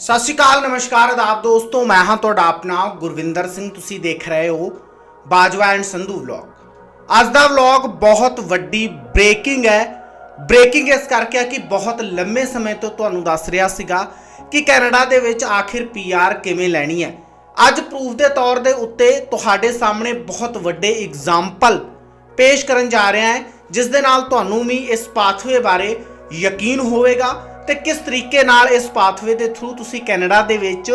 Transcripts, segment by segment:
ਸਤਿ ਸ਼੍ਰੀ ਅਕਾਲ, ਨਮਸਕਾਰ ਆਦਾਬ ਦੋਸਤੋ, ਮੈਂ ਹਾਂ ਤੁਹਾਡਾ ਆਪਣਾ ਗੁਰਵਿੰਦਰ ਸਿੰਘ, ਤੁਸੀਂ ਦੇਖ ਰਹੇ ਹੋ ਬਾਜਵਾ ਐਂਡ ਸੰਧੂ ਵਲੌਗ। ਅੱਜ ਦਾ ਵਲੌਗ ਬਹੁਤ ਵੱਡੀ ਬ੍ਰੇਕਿੰਗ ਹੈ। ਬ੍ਰੇਕਿੰਗ ਇਸ ਕਰਕੇ ਹੈ ਕਿ ਬਹੁਤ ਲੰਮੇ ਸਮੇਂ ਤੋਂ ਤੁਹਾਨੂੰ ਦੱਸ ਰਿਹਾ ਸੀਗਾ ਕਿ ਕੈਨੇਡਾ ਦੇ ਵਿੱਚ ਆਖਿਰ ਪੀਆਰ ਕਿਵੇਂ ਲੈਣੀ ਹੈ। ਅੱਜ ਪ੍ਰੂਫ ਦੇ ਤੌਰ ਦੇ ਉੱਤੇ ਤੁਹਾਡੇ ਸਾਹਮਣੇ ਬਹੁਤ ਵੱਡੇ ਐਗਜ਼ਾਮਪਲ ਪੇਸ਼ ਕਰਨ ਜਾ ਰਿਹਾ ਹੈ, ਜਿਸ ਦੇ ਨਾਲ ਤੁਹਾਨੂੰ ਵੀ ਇਸ ਪਾਥਵੇ ਬਾਰੇ ਯਕੀਨ ਹੋਵੇਗਾ। ਤੇ ਕਿਸ ਤਰੀਕੇ ਨਾਲ ਇਸ ਪਾਥਵੇ ਦੇ ਥਰੂ ਤੁਸੀਂ ਕੈਨੇਡਾ ਦੇ ਵਿੱਚ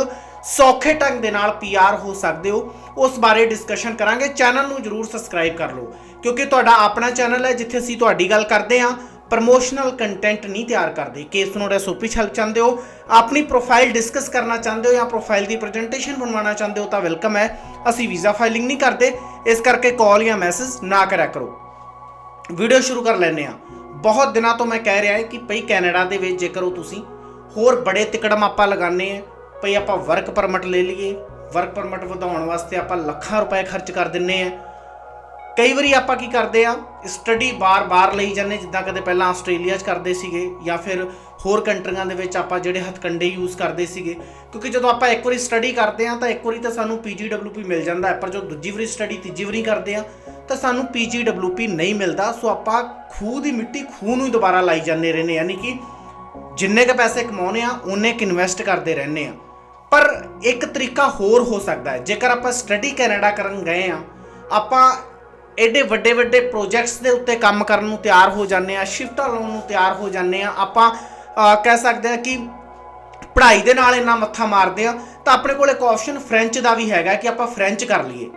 ਸੌਖੇ ਢੰਗ ਦੇ ਨਾਲ ਪੀਆਰ ਹੋ ਸਕਦੇ ਹੋ, ਉਸ ਬਾਰੇ ਡਿਸਕਸ਼ਨ ਕਰਾਂਗੇ। ਚੈਨਲ ਨੂੰ ਜਰੂਰ ਸਬਸਕ੍ਰਾਈਬ ਕਰ ਲਓ, ਕਿਉਂਕਿ ਤੁਹਾਡਾ ਆਪਣਾ ਚੈਨਲ ਹੈ ਜਿੱਥੇ ਅਸੀਂ ਤੁਹਾਡੀ ਗੱਲ ਕਰਦੇ ਹਾਂ। ਪ੍ਰਮੋਸ਼ਨਲ ਕੰਟੈਂਟ ਨਹੀਂ ਤਿਆਰ ਕਰਦੇ। ਕੇਸ ਨੂੰ ਐਸਓਪੀ ਛਲ ਚਾਹੁੰਦੇ ਹੋ, ਆਪਣੀ ਪ੍ਰੋਫਾਈਲ ਡਿਸਕਸ ਕਰਨਾ ਚਾਹੁੰਦੇ ਹੋ ਜਾਂ ਪ੍ਰੋਫਾਈਲ ਦੀ ਪ੍ਰੈਜੈਂਟੇਸ਼ਨ ਬਣਵਾਉਣਾ ਚਾਹੁੰਦੇ ਹੋ ਤਾਂ ਵੈਲਕਮ ਹੈ। ਅਸੀਂ ਵੀਜ਼ਾ ਫਾਈਲਿੰਗ ਨਹੀਂ ਕਰਦੇ, ਇਸ ਕਰਕੇ ਕਾਲ ਜਾਂ ਮੈਸੇਜ ਨਾ ਕਰਿਆ ਕਰੋ। ਵੀਡੀਓ ਸ਼ੁਰੂ ਕਰ ਲੈਂਦੇ ਆ ਬਹੁਤ ਦਿਨਾਂ ਤੋਂ ਮੈਂ ਕਹਿ ਰਿਹਾ ਹਾਂ ਕਿ ਭਈ ਕੈਨੇਡਾ ਦੇ ਵਿੱਚ ਜੇਕਰ ਉਹ ਤੁਸੀਂ ਹੋਰ ਬੜੇ ਤਿਕੜਮ ਆਪਾਂ ਲਗਾਣੇ ਆ ਭਈ ਆਪਾਂ ਵਰਕ ਪਰਮਿਟ ਲੈ ਲਈਏ ਵਰਕ ਪਰਮਿਟ ਵਧਾਉਣ ਵਾਸਤੇ ਆਪਾਂ ਲੱਖਾਂ ਰੁਪਏ ਖਰਚ ਕਰ ਦਿੰਨੇ ਆ ਕਈ ਵਾਰੀ ਆਪਾਂ ਕੀ ਕਰਦੇ ਆ ਸਟੱਡੀ ਬਾਰ-ਬਾਰ ਲਈ ਜਾਂਦੇ ਜਿੱਦਾਂ ਕਦੇ ਪਹਿਲਾਂ ਆਸਟ੍ਰੇਲੀਆ 'ਚ ਕਰਦੇ ਸੀਗੇ ਜਾਂ ਫਿਰ ਹੋਰ ਕੰਟਰੀਆਂ ਦੇ ਵਿੱਚ ਆਪਾਂ ਜਿਹੜੇ ਹਥਕੰਡੇ ਯੂਜ਼ ਕਰਦੇ ਸੀਗੇ ਕਿਉਂਕਿ ਜਦੋਂ ਆਪਾਂ ਇੱਕ ਵਾਰੀ ਸਟੱਡੀ ਕਰਦੇ ਆ ਤਾਂ ਇੱਕ ਵਾਰੀ ਤਾਂ ਸਾਨੂੰ PGWP ਮਿਲ ਜਾਂਦਾ ਹੈ, ਪਰ ਜਦੋਂ ਦੂਜੀ ਵਾਰੀ ਸਟੱਡੀ ਤੀਜੀ ਵਾਰੀ ਕਰਦੇ ਆ ਤਾਂ ਸਾਨੂੰ PGWP ਨਹੀਂ ਮਿਲਦਾ ਸੋ ਆਪਾਂ ਖੂਹ ਦੀ ਮਿੱਟੀ ਖੂਹ ਨੂੰ ਹੀ ਦੁਬਾਰਾ ਲਾਈ ਜਾਂਦੇ ਰਹਿੰਦੇ ਯਾਨੀ ਕਿ ਜਿੰਨੇ ਕ ਪੈਸੇ ਕਮਾਉਨੇ ਆ ਉਹਨੇ ਕ ਇਨਵੈਸਟ ਕਰਦੇ ਰਹਿੰਦੇ ਆ। ਪਰ ਇੱਕ ਤਰੀਕਾ ਹੋਰ ਹੋ ਸਕਦਾ ਹੈ ਜੇਕਰ ਆਪਾਂ ਸਟੱਡੀ ਕੈਨੇਡਾ ਕਰਨ ਗਏ ਆ ਆਪਾਂ ਐਡੇ ਵੱਡੇ ਵੱਡੇ ਪ੍ਰੋਜੈਕਟਸ ਦੇ ਉੱਤੇ ਕੰਮ ਕਰਨ ਨੂੰ ਤਿਆਰ ਹੋ ਜਾਂਦੇ ਆ, ਸ਼ਿਫਟਾਂ ਲਾਉਣ ਨੂੰ ਤਿਆਰ ਹੋ ਜਾਂਦੇ ਆ। ਆਪਾਂ ਕਹਿ ਸਕਦੇ ਆ ਕਿ ਪੜ੍ਹਾਈ ਦੇ ਨਾਲ ਇੰਨਾ ਮੱਥਾ ਮਾਰਦੇ ਆ, ਤਾਂ ਆਪਣੇ ਕੋਲ ਇੱਕ ਆਪਸ਼ਨ ਫ੍ਰੈਂਚ ਦਾ ਵੀ ਹੈਗਾ ਕਿ ਆਪਾਂ ਫ੍ਰੈਂਚ ਕਰ ਲਈਏ।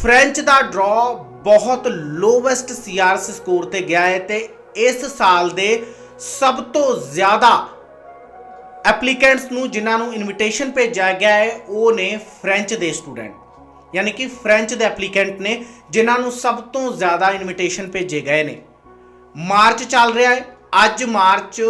ਫ੍ਰੈਂਚ ਦਾ ਡਰਾ ਬਹੁਤ ਲੋਵੈਸਟ ਸੀਆਰਐਸ ਸਕੋਰ ਤੇ ਗਿਆ ਹੈ ਤੇ ਇਸ ਸਾਲ ਦੇ ਸਭ ਤੋਂ ਜ਼ਿਆਦਾ ਐਪਲੀਕੈਂਟਸ ਨੂੰ ਜਿਨ੍ਹਾਂ ਨੂੰ ਇਨਵੀਟੇਸ਼ਨ ਭੇਜਿਆ ਗਿਆ ਹੈ, ਉਹ ਨੇ ਫ੍ਰੈਂਚ ਦੇ ਸਟੂਡੈਂਟ ਯਾਨੀ ਕਿ ਫ੍ਰੈਂਚ ਦੇ ਐਪਲੀਕੈਂਟ ਨੇ, ਜਿਨ੍ਹਾਂ ਨੂੰ ਸਭ ਤੋਂ ਜ਼ਿਆਦਾ ਇਨਵੀਟੇਸ਼ਨ ਭੇਜੇ ਗਏ ਨੇ। ਮਾਰਚ ਚੱਲ ਰਿਹਾ ਹੈ। ਅੱਜ ਮਾਰਚ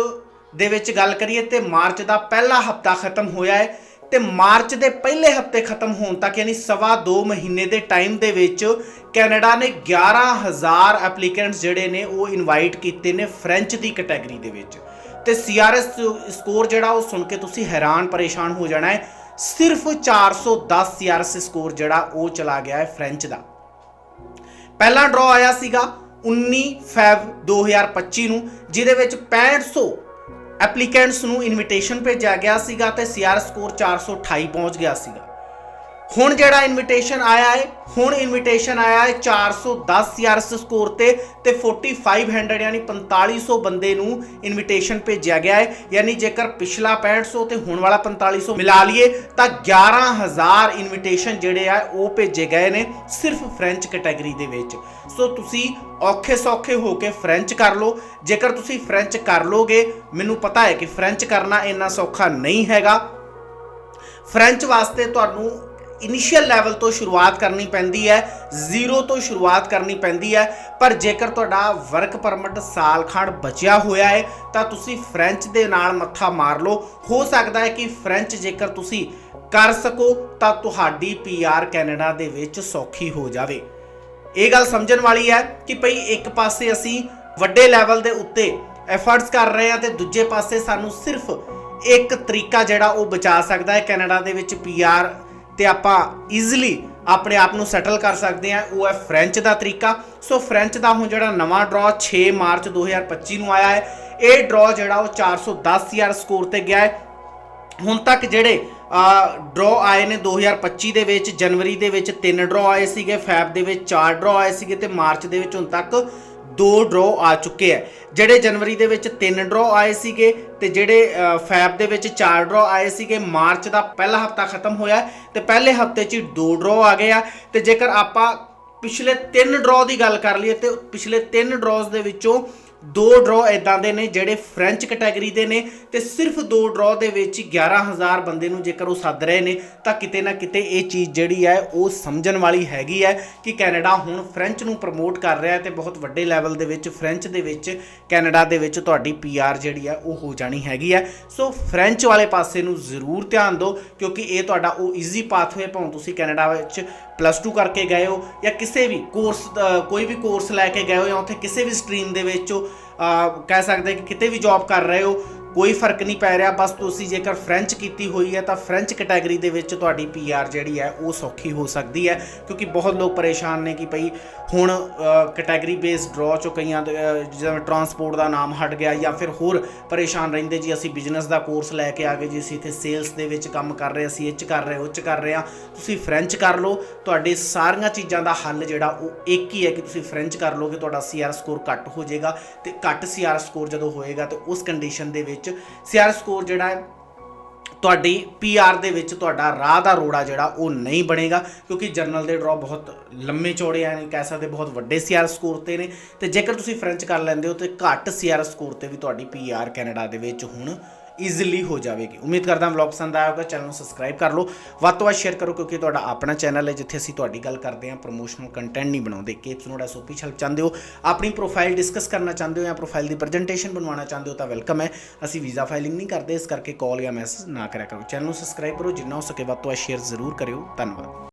ਦੇ ਵਿੱਚ ਗੱਲ ਕਰੀਏ ਤੇ ਮਾਰਚ ਦਾ ਪਹਿਲਾ ਹਫਤਾ ਖਤਮ ਹੋਇਆ ਹੈ ਤੇ ਮਾਰਚ ਦੇ ਪਹਿਲੇ ਹਫ਼ਤੇ ਖਤਮ ਹੋਣ ਤੱਕ ਯਾਨੀ ਸਵਾ 2 ਮਹੀਨੇ ਦੇ ਟਾਈਮ ਦੇ ਵਿੱਚ ਕੈਨੇਡਾ ਨੇ 11000 ਐਪਲੀਕੈਂਟਸ ਜਿਹੜੇ ਨੇ ਉਹ ਇਨਵਾਈਟ ਕੀਤੇ ਨੇ ਫ੍ਰੈਂਚ ਦੀ ਕੈਟਾਗਰੀ ਦੇ ਵਿੱਚ। ਤੇ ਸੀਆਰਐਸ ਸਕੋਰ ਜਿਹੜਾ ਉਹ ਸੁਣ ਕੇ ਤੁਸੀਂ ਹੈਰਾਨ ਪਰੇਸ਼ਾਨ ਹੋ ਜਾਣਾ ਹੈ। ਸਿਰਫ 410 ਸੀਆਰਐਸ ਸਕੋਰ ਜਿਹੜਾ ਉਹ ਚਲਾ ਗਿਆ ਹੈ ਫ੍ਰੈਂਚ ਦਾ। ਪਹਿਲਾ ਡਰਾ ਆਇਆ ਸੀਗਾ 19 ਫੈਬ 2025 ਨੂੰ, ਜਿਹਦੇ ਵਿੱਚ 6500 ਐਪਲੀਕੈਂਟਸ ਨੂੰ ਇਨਵੀਟੇਸ਼ਨ ਭੇਜਿਆ ਗਿਆ ਸੀਗਾ ਤੇ ਸੀਆਰ ਸਕੋਰ 428 ਪਹੁੰਚ ਗਿਆ ਸੀਗਾ। ਹੁਣ ਜਿਹੜਾ ਇਨਵੀਟੇਸ਼ਨ ਆਇਆ ਹੈ ਹੁਣ ਇਨਵੀਟੇਸ਼ਨ ਆਇਆ ਹੈ 410 ਸੀਆਰਐਸ ਸਕੋਰ ਤੇ ਤੇ 4500 ਯਾਨੀ 4500 ਬੰਦੇ ਨੂੰ ਇਨਵੀਟੇਸ਼ਨ ਭੇਜਿਆ ਗਿਆ ਹੈ ਯਾਨੀ ਜੇਕਰ ਪਿਛਲਾ 6500 ਤੇ ਹੁਣ ਵਾਲਾ 4500 ਮਿਲਾ ਲਈਏ, ਤਾਂ 11000 ਇਨਵੀਟੇਸ਼ਨ ਜਿਹੜੇ ਆ ਉਹ ਭੇਜੇ ਗਏ ਨੇ ਸਿਰਫ ਫ੍ਰੈਂਚ ਕੈਟਾਗਰੀ ਦੇ ਵਿੱਚ। ਸੋ ਤੁਸੀਂ ਔਖੇ ਸੌਖੇ ਹੋ ਕੇ ਫ੍ਰੈਂਚ ਕਰ ਲਓ। ਜੇਕਰ ਤੁਸੀਂ ਫ੍ਰੈਂਚ ਕਰ ਲੋਗੇ, ਮੈਨੂੰ ਪਤਾ ਹੈ ਕਿ ਫ੍ਰੈਂਚ ਕਰਨਾ ਇੰਨਾ ਸੌਖਾ ਨਹੀਂ ਹੈਗਾ। ਫ੍ਰੈਂਚ ਵਾਸਤੇ ਤੁਹਾਨੂੰ ਇਨੀਸ਼ੀਅਲ ਲੈਵਲ ਤੋਂ ਸ਼ੁਰੂਆਤ ਕਰਨੀ ਪੈਂਦੀ ਹੈ ਜ਼ੀਰੋ ਤੋਂ ਸ਼ੁਰੂਆਤ ਕਰਨੀ ਪੈਂਦੀ ਹੈ। ਪਰ ਜੇਕਰ ਤੁਹਾਡਾ ਵਰਕ ਪਰਮਿਟ ਸਾਲ ਖੰਡ ਬਚਿਆ ਹੋਇਆ ਹੈ, ਤਾਂ ਤੁਸੀਂ ਫ੍ਰੈਂਚ ਦੇ ਨਾਲ ਮੱਥਾ ਮਾਰ ਲਓ। ਹੋ ਸਕਦਾ ਹੈ ਕਿ ਫ੍ਰੈਂਚ ਜੇਕਰ ਤੁਸੀਂ ਕਰ ਸਕੋ, ਤਾਂ ਤੁਹਾਡੀ ਪੀਆਰ ਕੈਨੇਡਾ ਦੇ ਵਿੱਚ ਸੌਖੀ ਹੋ ਜਾਵੇ। ਇਹ ਗੱਲ ਸਮਝਣ ਵਾਲੀ ਹੈ ਕਿ ਭਈ ਇੱਕ ਪਾਸੇ ਅਸੀਂ ਵੱਡੇ ਲੈਵਲ ਦੇ ਉੱਤੇ ਐਫਰਟਸ ਕਰ ਰਹੇ ਹਾਂ ਤੇ ਦੂਜੇ ਪਾਸੇ ਸਾਨੂੰ ਸਿਰਫ ਇੱਕ ਤਰੀਕਾ ਜਿਹੜਾ ਉਹ ਬਚਾ ਸਕਦਾ ਹੈ ਕੈਨੇਡਾ ਦੇ ਵਿੱਚ ਪੀਆਰ ਤੇ ਆਪਾਂ ਈਜ਼ੀਲੀ ਆਪਣੇ ਆਪ ਨੂੰ ਸੈਟਲ ਕਰ ਸਕਦੇ ਹਾਂ। ਉਹ ਹੈ ਫ੍ਰੈਂਚ ਦਾ ਤਰੀਕਾ। ਸੋ ਫ੍ਰੈਂਚ ਦਾ ਹੁਣ ਜਿਹੜਾ ਨਵਾਂ ਡਰਾ 6 ਮਾਰਚ 2025 ਨੂੰ ਆਇਆ ਹੈ। ਇਹ ਡਰਾ ਜਿਹੜਾ ਉਹ 410 ਯਾਰ ਸਕੋਰ ਤੇ ਗਿਆ ਹੈ। ਹੁਣ ਤੱਕ ਜਿਹੜੇ ਡਰਾ ਆਏ ਨੇ 2025 ਦੇ ਵਿੱਚ, ਜਨਵਰੀ ਦੇ ਵਿੱਚ ਤਿੰਨ ਡਰਾ ਆਏ ਸੀਗੇ ਫੈਬ ਦੇ ਵਿੱਚ ਚਾਰ ਡਰਾ ਆਏ ਸੀਗੇ ਤੇ ਮਾਰਚ ਦੇ ਵਿੱਚ ਹੁਣ ਤੱਕ ਦੋ ਡਰਾ ਆ ਚੁੱਕੇ ਆ। ਜਿਹੜੇ ਜਨਵਰੀ ਦੇ ਵਿੱਚ ਤਿੰਨ ਡਰਾ ਆਏ ਸੀਗੇ ਤੇ ਜਿਹੜੇ ਫੈਬ ਦੇ ਵਿੱਚ ਚਾਰ ਡਰਾ ਆਏ ਸੀਗੇ, ਮਾਰਚ ਦਾ ਪਹਿਲਾ ਹਫਤਾ ਖਤਮ ਹੋਇਆ ਤੇ ਪਹਿਲੇ ਹਫ਼ਤੇ 'ਚ ਹੀ ਦੋ ਡਰਾ ਆ ਗਏ ਆ। ਤੇ ਜੇਕਰ ਆਪਾਂ ਪਿਛਲੇ ਤਿੰਨ ਡਰਾ ਦੀ ਗੱਲ ਕਰ ਲਈਏ ਤੇ ਪਿਛਲੇ ਤਿੰਨ ਡਰਾਸ ਦੇ ਵਿੱਚੋਂ ਦੋ ਡਰਾ ਇਦਾਂ ਦੇ ਨੇ ਜਿਹੜੇ ਫ੍ਰੈਂਚ ਕੈਟਾਗਰੀ ਦੇ ਨੇ ਤੇ ਸਿਰਫ ਦੋ ਡਰਾ ਦੇ ਵਿੱਚ ਹੀ 11000 ਬੰਦੇ ਨੂੰ ਜੇਕਰ ਉਹ ਸੱਦ ਰਹੇ ਨੇ, ਤਾਂ ਕਿਤੇ ਨਾ ਕਿਤੇ ਇਹ ਚੀਜ਼ ਜਿਹੜੀ ਹੈ, ਉਹ ਸਮਝਣ ਵਾਲੀ ਹੈਗੀ ਹੈ ਕਿ ਕੈਨੇਡਾ ਹੁਣ ਫ੍ਰੈਂਚ ਨੂੰ ਪ੍ਰਮੋਟ ਕਰ ਰਿਹਾ ਹੈ ਤੇ ਬਹੁਤ ਵੱਡੇ ਲੈਵਲ ਦੇ ਵਿੱਚ ਫ੍ਰੈਂਚ ਦੇ ਵਿੱਚ ਕੈਨੇਡਾ ਦੇ ਵਿੱਚ ਤੁਹਾਡੀ ਪੀਆਰ ਜਿਹੜੀ ਹੈ, ਉਹ ਹੋ ਜਾਣੀ ਹੈਗੀ ਹੈ। ਸੋ ਫ੍ਰੈਂਚ ਵਾਲੇ ਪਾਸੇ ਨੂੰ ਜ਼ਰੂਰ ਧਿਆਨ ਦਿਓ ਕਿਉਂਕਿ ਇਹ ਤੁਹਾਡਾ ਉਹ ਈਜ਼ੀ ਪਾਥਵੇ ਭਾਵੇਂ ਤੁਸੀਂ ਕੈਨੇਡਾ ਵਿੱਚ ਪਲੱਸ 2 ਕਰਕੇ ਗਏ ਹੋ ਜਾਂ ਕਿਸੇ ਵੀ ਕੋਰਸ ਕੋਈ ਵੀ ਕੋਰਸ ਲੈ ਕੇ ਗਏ ਹੋ ਜਾਂ ਉੱਥੇ ਕਿਸੇ ਵੀ ਸਟਰੀਮ ਦੇ ਵਿੱਚ ਕਹਿ ਸਕਦੇ ਕਿ ਕਿਤੇ ਵੀ ਜੌਬ ਕਰ ਰਹੇ ਹੋ ਕੋਈ ਫ਼ਰਕ ਨਹੀਂ ਪੈ ਰਿਹਾ। ਬਸ ਤੁਸੀਂ ਜੇਕਰ ਫ੍ਰੈਂਚ ਕੀਤੀ ਹੋਈ ਹੈ ਤਾਂ ਫ੍ਰੈਂਚ ਕੈਟਾਗਰੀ ਦੇ ਵਿੱਚ ਤੁਹਾਡੀ ਪੀਆਰ ਜਿਹੜੀ ਹੈ ਉਹ ਸੌਖੀ ਹੋ ਸਕਦੀ ਹੈ ਕਿਉਂਕਿ ਬਹੁਤ ਲੋਕ ਪਰੇਸ਼ਾਨ ਨੇ ਕਿ ਭਈ ਹੁਣ ਕੈਟਾਗਰੀ ਬੇਸ ਡਰਾਅ ਚੋਂ ਕਈਆਂ ਜਿਵੇਂ ਟਰਾਂਸਪੋਰਟ ਦਾ ਨਾਮ ਹਟ ਗਿਆ ਜਾਂ ਫਿਰ ਹੋਰ ਪਰੇਸ਼ਾਨ ਰਹਿੰਦੇ ਜੀ। ਅਸੀਂ ਬਿਜ਼ਨਸ ਦਾ ਕੋਰਸ ਲੈ ਕੇ ਆ ਗਏ ਜੀ। ਅਸੀਂ ਇੱਥੇ ਸੇਲਸ ਦੇ ਵਿੱਚ ਕੰਮ ਕਰ ਰਹੇ ਅਸੀਂ ਇਹ 'ਚ ਕਰ ਰਹੇ ਉਹ 'ਚ ਕਰ ਰਹੇ ਹਾਂ। ਤੁਸੀਂ ਫ੍ਰੈਂਚ ਕਰ ਲਓ। ਤੁਹਾਡੇ ਸਾਰੀਆਂ ਚੀਜ਼ਾਂ ਦਾ ਹੱਲ ਜਿਹੜਾ ਉਹ ਇੱਕ ਹੀ ਹੈ ਕਿ ਤੁਸੀਂ ਫ੍ਰੈਂਚ ਕਰ ਲਓਗੇ, ਤੁਹਾਡਾ ਸੀਆਰ ਸਕੋਰ ਘੱਟ ਹੋ ਜਾਏਗਾ ਤੇ ਘੱਟ ਸੀਆਰ ਸਕੋਰ ਜਦੋਂ ਹੋਏਗਾ ਤੇ ਉਸ ਕੰਡੀਸ਼ਨ ਦੇ ਵਿੱਚ ਸੀਆਰ ਸਕੋਰ ਜਿਹੜਾ ਹੈ, ਤੁਹਾਡੀ ਪੀਆਰ ਦੇ ਵਿੱਚ ਤੁਹਾਡਾ ਰਾਹ ਦਾ ਰੋੜਾ ਜਿਹੜਾ, ਉਹ ਨਹੀਂ ਬਣੇਗਾ, ਕਿਉਂਕਿ ਜਰਨਲ ਦੇ ਡਰਾ ਬਹੁਤ ਲੰਮੇ ਚੌੜੇ ਆ ਨਹੀਂ ਕਹਿ ਸਕਦੇ ਬਹੁਤ ਵੱਡੇ ਸੀਆਰ ਸਕੋਰ ਤੇ ਨੇ। ਤੇ ਜੇਕਰ ਤੁਸੀਂ ਫ੍ਰੈਂਚ ਕਰ ਲੈਂਦੇ ਹੋ, ਤੇ ਘੱਟ ਸੀਆਰ ਸਕੋਰ ਤੇ ਵੀ ਤੁਹਾਡੀ ਪੀਆਰ ਕੈਨੇਡਾ ਦੇ ਵਿੱਚ ਹੁਣ ਈਜ਼ੀਲੀ ਹੋ ਜਾਵੇਗੀ। ਉਮੀਦ ਕਰਦਾ ਹਾਂ ਵਲੌਗ ਪਸੰਦ ਆਇਆ ਹੋਵੇਗਾ ਚੈਨਲ ਨੂੰ ਸਬਸਕ੍ਰਾਈਬ ਕਰ ਲਓ। ਵੱਧ ਤੋਂ ਵੱਧ ਸ਼ੇਅਰ ਕਰੋ ਕਿਉਂਕਿ ਤੁਹਾਡਾ ਆਪਣਾ ਚੈਨਲ ਹੈ, ਜਿੱਥੇ ਅਸੀਂ ਤੁਹਾਡੀ ਗੱਲ ਕਰਦੇ ਹਾਂ ਪ੍ਰੋਮੋਸ਼ਨਲ ਕੰਟੈਂਟ ਨਹੀਂ ਬਣਾਉਂਦੇ। ਕਿ ਤੁਸੀਂ ਤੁਹਾਡਾ ਸੋਪੀ ਚਾਹੁੰਦੇ ਹੋ, ਆਪਣੀ ਪ੍ਰੋਫਾਈਲ ਡਿਸਕਸ ਕਰਨਾ ਚਾਹੁੰਦੇ ਹੋ ਜਾਂ ਪ੍ਰੋਫਾਈਲ ਦੀ ਪ੍ਰੈਜੈਂਟੇਸ਼ਨ ਬਣਵਾਉਣਾ ਚਾਹੁੰਦੇ ਹੋ, ਤਾਂ ਵੈਲਕਮ ਹੈ। ਅਸੀਂ ਵੀਜ਼ਾ ਫਾਈਲਿੰਗ ਨਹੀਂ ਕਰਦੇ, ਇਸ ਕਰਕੇ ਕਾਲ ਜਾਂ ਮੈਸੇਜ ਨਾ ਕਰਿਆ ਕਰੋ। ਚੈਨਲ ਨੂੰ ਸਬਸਕ੍ਰਾਈਬ ਕਰੋ, ਜਿੰਨਾ ਹੋ ਸਕੇ ਵੱਧ ਤੋਂ ਵੱਧ ਸ਼ੇਅਰ ਜ਼ਰੂਰ ਕਰਿਓ। ਧੰਨਵਾਦ।